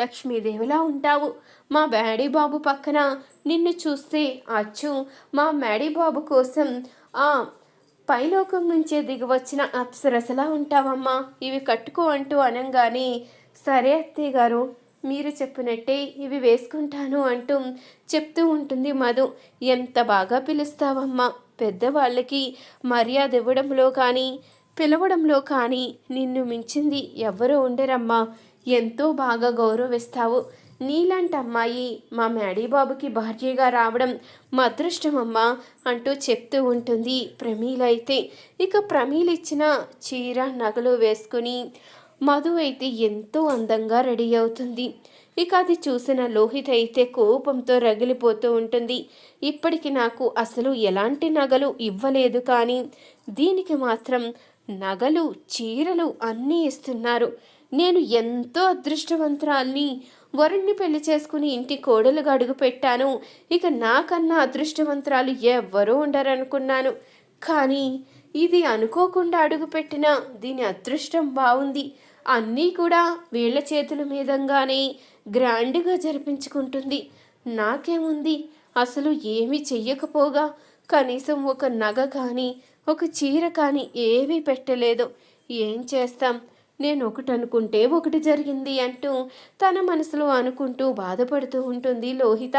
లక్ష్మీదేవిలా ఉంటావు. మా మ్యాడీ బాబు పక్కన నిన్ను చూస్తే అచ్చు. మా మ్యాడీ బాబు కోసం ఆ పైలోకం నుంచే దిగివచ్చిన అప్సరసలా ఉంటావమ్మా. ఇవి కట్టుకో అంటూ అనంగానే సరే అత్తయ్య గారు మీరు చెప్పినట్టే ఇవి వేసుకుంటాను అంటూ చెప్తూ ఉంటుంది మధు. ఎంత బాగా పిలుస్తావమ్మా. పెద్దవాళ్ళకి మర్యాద ఇవ్వడంలో కానీ పిలవడంలో కానీ నిన్ను మించింది ఎవ్వరూ ఉండరమ్మా. ఎంతో బాగా గౌరవిస్తావు. నీలాంటి అమ్మాయి మా మ్యాడీ బాబుకి భార్యగా రావడం మా అదృష్టమమ్మా అంటూ చెప్తూ ఉంటుంది ప్రమీల అయితే ఇక ప్రమీల ఇచ్చిన చీర నగలు వేసుకుని మధు అయితే ఎంతో అందంగా రెడీ అవుతుంది. ఇక అది చూసిన లోహిత అయితే కోపంతో రగిలిపోతూ ఉంటుంది. ఇప్పటికి నాకు అసలు ఎలాంటి నగలు ఇవ్వలేదు కానీ దీనికి మాత్రం నగలు చీరలు అన్నీ ఇస్తున్నారు. నేను ఎంతో అదృష్టవంతురాల్ని. వరుణ్ణి పెళ్ళి చేసుకుని ఇంటి కోడలుగా అడుగు పెట్టాను. ఇక నాకన్నా అదృష్టవంతురాలు ఎవ్వరూ ఉండరనుకున్నాను. కానీ ఇది అనుకోకుండా అడుగుపెట్టిన దీని అదృష్టం బాగుంది అన్నీ కూడా వీళ్ళ చేతుల మీదంగానే గ్రాండ్గా జరిపించుకుంటుంది. నాకేముంది? అసలు ఏమీ చెయ్యకపోగా కనీసం ఒక నగ కానీ ఒక చీర కానీ ఏమీ పెట్టలేదు. ఏం చేస్తాం? నేను ఒకటి అనుకుంటే ఒకటి జరిగింది అంటూ తన మనసులో అనుకుంటూ బాధపడుతూ ఉంటుంది లోహిత.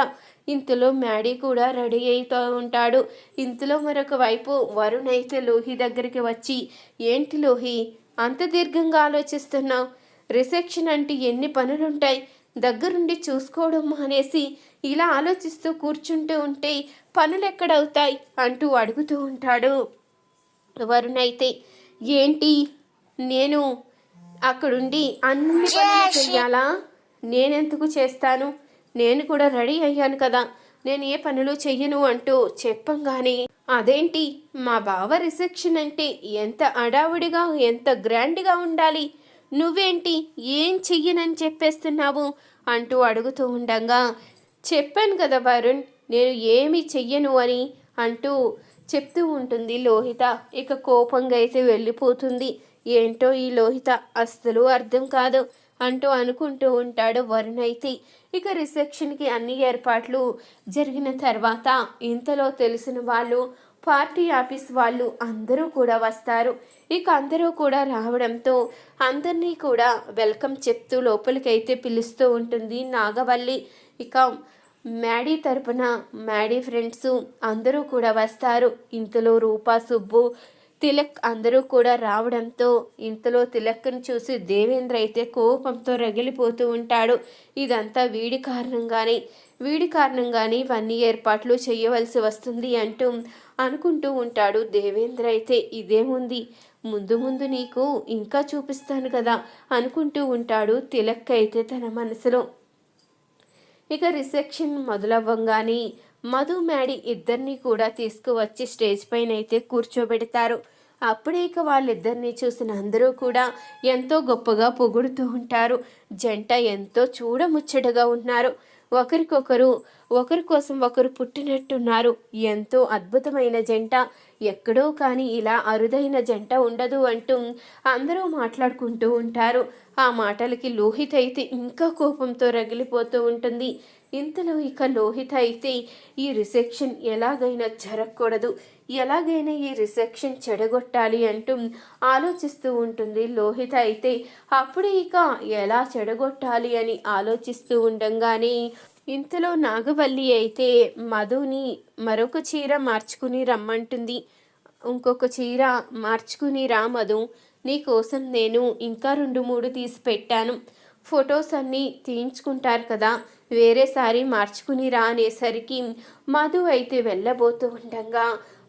ఇంతలో మ్యాడీ కూడా రెడీ అవుతూ ఉంటాడు. ఇంతలో మరొక వైపు వరుణ్ అయితే లోహి దగ్గరికి వచ్చి ఏంటి లోహి అంత దీర్ఘంగా ఆలోచిస్తున్నావు? రిసెప్షన్ అంటే ఎన్ని పనులుంటాయి? దగ్గరుండి చూసుకోవడం మానేసి ఇలా ఆలోచిస్తూ కూర్చుంటూ ఉంటే పనులు ఎక్కడవుతాయి అంటూ అడుగుతూ ఉంటాడు వరుణ్ అయితే. ఏంటి? నేను అక్కడుండి అన్ని పనులు చెయ్యాలా? నేనెందుకు చేస్తాను? నేను కూడా రెడీ అయ్యాను కదా. నేను ఏ పనులు చెయ్యను అంటూ చెప్పంగానే అదేంటి? మా బావ రిసెప్షన్ అంటే ఎంత అడావుడిగా ఎంత గ్రాండ్గా ఉండాలి? నువ్వేంటి? ఏం చెయ్యనని చెప్పేస్తున్నావు? అంటూ అడుగుతూ ఉండంగా చెప్పాను కదా వరుణ్ నేను ఏమి చెయ్యను అని అంటూ చెప్తూ ఉంటుంది లోహిత. ఇక కోపంగా అయితే వెళ్ళిపోతుంది. ఏంటో ఈ లోహిత అస్సలు అర్థం కాదు అంటూ అనుకుంటూ ఉంటాడు వరుణ్ అయితే ఇక రిసెప్షన్కి అన్ని ఏర్పాట్లు జరిగిన తర్వాత ఇంతలో తెలిసిన వాళ్ళు పార్టీ ఆఫీస్ వాళ్ళు అందరూ కూడా వస్తారు. ఇక అందరూ కూడా రావడంతో అందరినీ కూడా వెల్కమ్ చెప్తూ లోపలికైతే పిలుస్తూ ఉంటుంది నాగవల్లి. ఇక మ్యాడీ తరపున మ్యాడీ ఫ్రెండ్స్ అందరూ కూడా వస్తారు. ఇంతలో రూపా సుబ్బు తిలక్ అందరూ కూడా రావడంతో ఇంతలో తిలక్ను చూసి దేవేంద్ర అయితే కోపంతో రగిలిపోతూ ఉంటాడు. ఇదంతా వీడి కారణంగానే. వీడి కారణంగానే ఇవన్నీ ఏర్పాట్లు చేయవలసి వస్తుంది అంటూ అనుకుంటూ ఉంటాడు దేవేంద్ర అయితే. ఇదేముంది? ముందు ముందు నీకు ఇంకా చూపిస్తాను కదా అనుకుంటూ ఉంటాడు తిలక్ అయితే తన మనసులో. ఇక రిసెప్షన్ మొదలవ్వంగానే మధు మ్యాడీ ఇద్దరిని కూడా తీసుకువచ్చి స్టేజ్ పైన అయితే కూర్చోబెడతారు. అప్పుడే ఇక వాళ్ళిద్దరిని చూసిన అందరూ కూడా ఎంతో గొప్పగా పొగుడుతూ ఉంటారు. జంట ఎంతో చూడముచ్చటగా ఉన్నారు. ఒకరికొకరు ఒకరి కోసం ఒకరు పుట్టినట్టున్నారు. ఎంతో అద్భుతమైన జంట. ఎక్కడో కానీ ఇలా అరుదైన జంట ఉండదు అంటూ అందరూ మాట్లాడుకుంటూ ఉంటారు. ఆ మాటలకి లోహిత అయితే ఇంకా కోపంతో రగిలిపోతూ ఉంటుంది. ఇంతలో ఇక లోహిత అయితే ఈ రిసెప్షన్ ఎలాగైనా జరగకూడదు. ఎలాగైనా ఈ రిసెప్షన్ చెడగొట్టాలి అంటూ ఆలోచిస్తూ ఉంటుంది లోహిత అయితే. అప్పుడే ఇక ఎలా చెడగొట్టాలి అని ఆలోచిస్తూ ఉండంగానే ఇంతలో నాగవల్లి అయితే మధుని మరొక చీర మార్చుకుని రమ్మంటుంది. ఇంకొక చీర మార్చుకుని రా మధు నీకోసం నేను ఇంకా రెండు మూడు తీసి పెట్టాను. ఫొటోస్ అన్నీ తీయించుకుంటారు కదా వేరేసారి మార్చుకుని రా అనేసరికి మధు అయితే వెళ్ళబోతూ ఉండగా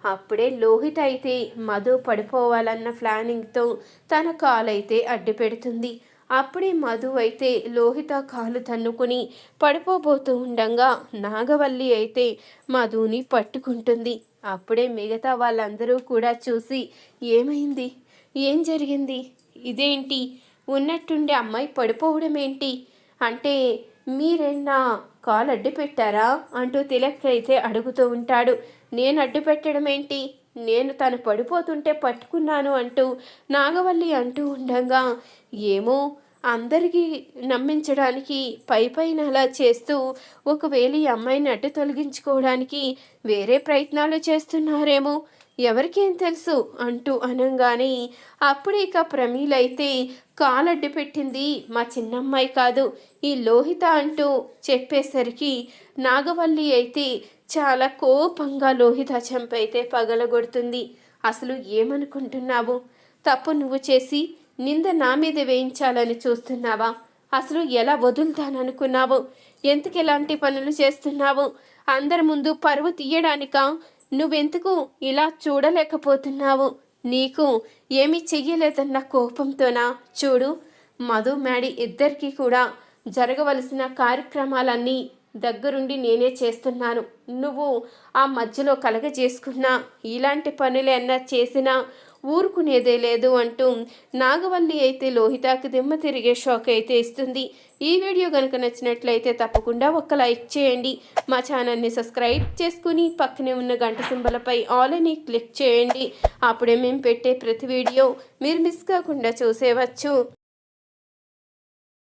అప్పుడే లోహిత్ అయితే మధు పడిపోవాలన్న ప్లానింగ్తో తన కాలు అయితే అడ్డు పెడుతుంది. అప్పుడే మధు అయితే లోహిత కాలు తన్నుకుని పడిపోబోతూ ఉండగా నాగవల్లి అయితే మధుని పట్టుకుంటుంది. అప్పుడే మిగతా వాళ్ళందరూ కూడా చూసి ఏమైంది? ఏం జరిగింది? ఇదేంటి? ఉన్నట్టుండి అమ్మాయి పడిపోవడం ఏంటి అంటే మీరేనా కాలు అడ్డు పెట్టారా? అంటూ తిలక్ అయితే అడుగుతూ ఉంటాడు. నేను అడ్డు పెట్టడం ఏంటి? నేను తను పడిపోతుంటే పట్టుకున్నాను అంటూ నాగవల్లి అంటూ ఉండగా ఏమో అందరికీ నమ్మించడానికి పై పైన అలా చేస్తూ ఒకవేళ ఈ అమ్మాయిని అడ్డు తొలగించుకోవడానికి వేరే ప్రయత్నాలు చేస్తున్నారేమో. ఎవరికేం తెలుసు అంటూ అనంగానే అప్పుడే ఇక ప్రమీలైతే కాలడ్డు పెట్టింది మా చిన్నమ్మాయి కాదు ఈ లోహిత అంటూ చెప్పేసరికి నాగవల్లి అయితే చాలా కోపంగా లోహిత చంపైతే పగలగొడుతుంది. అసలు ఏమనుకుంటున్నావు? తప్పు నువ్వు చేసి నింద నా మీద వేయించాలని చూస్తున్నావా? అసలు ఎలా వదులుతాననుకున్నావు? ఎందుకు ఎలాంటి పనులు చేస్తున్నావు? అందరి ముందు పరువు తీయడానికా? నువ్వెందుకు ఇలా చూడలేకపోతున్నావు? నీకు ఏమీ చెయ్యలేదన్న కోపంతోనా? చూడు మధు మేడి ఇద్దరికీ కూడా జరగవలసిన కార్యక్రమాలన్నీ దగ్గరుండి నేనే చేస్తున్నాను. నువ్వు ఆ మధ్యలో కలగజేసుకున్నా ఇలాంటి పనులు అన్నా చేసినా ఊరుకునేదే లేదు అంటూ నాగవల్లి అయితే లోహితాకి దిమ్మ తిరిగే షాక్ అయితే ఇస్తుంది. ఈ వీడియో కనుక నచ్చినట్లయితే తప్పకుండా ఒక లైక్ చేయండి. మా ఛానల్ని సబ్స్క్రైబ్ చేసుకుని పక్కనే ఉన్న గంట సింబలపై ఆల్ అని క్లిక్ చేయండి. అప్పుడే మేము పెట్టే ప్రతి వీడియో మీరు మిస్ కాకుండా చూసేవచ్చు.